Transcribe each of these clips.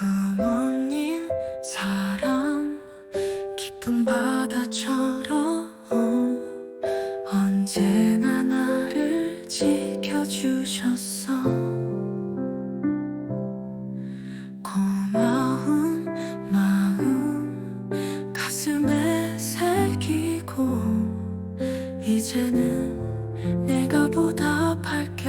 부모님 사랑 깊은 바다처럼 언제나 나를 지켜주셨어. 고마운 마음 가슴에 새기고 이제는 내가 보답할게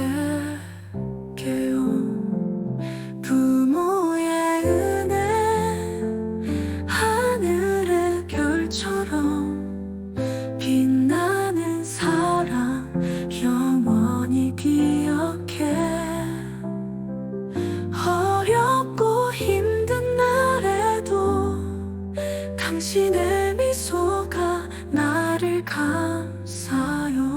빛나는 사랑 영원히 기억해. 어렵고 힘든 날에도 당신의 미소가 나를 감싸요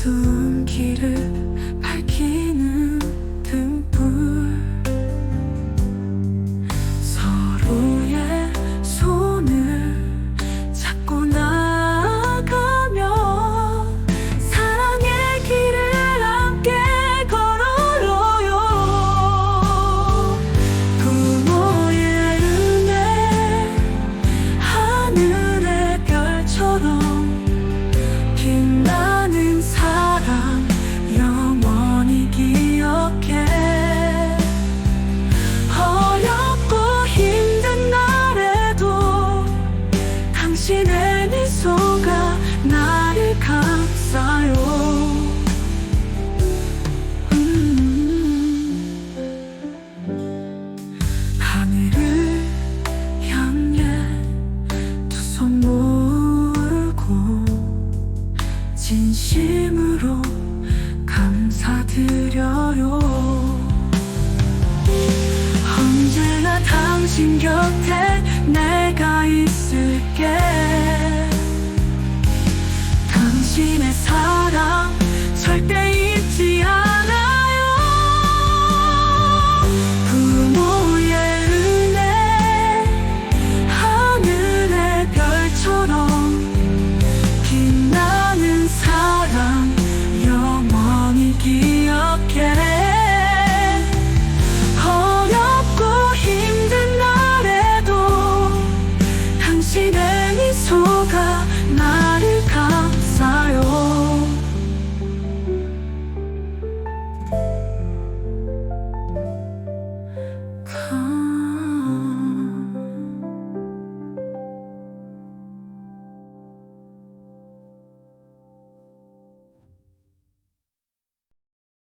어두운 길을 미소가 나를 감싸요 음. 하늘을 향해 두 손 모으고 진심으로 감사드려요 언제나 당신 곁에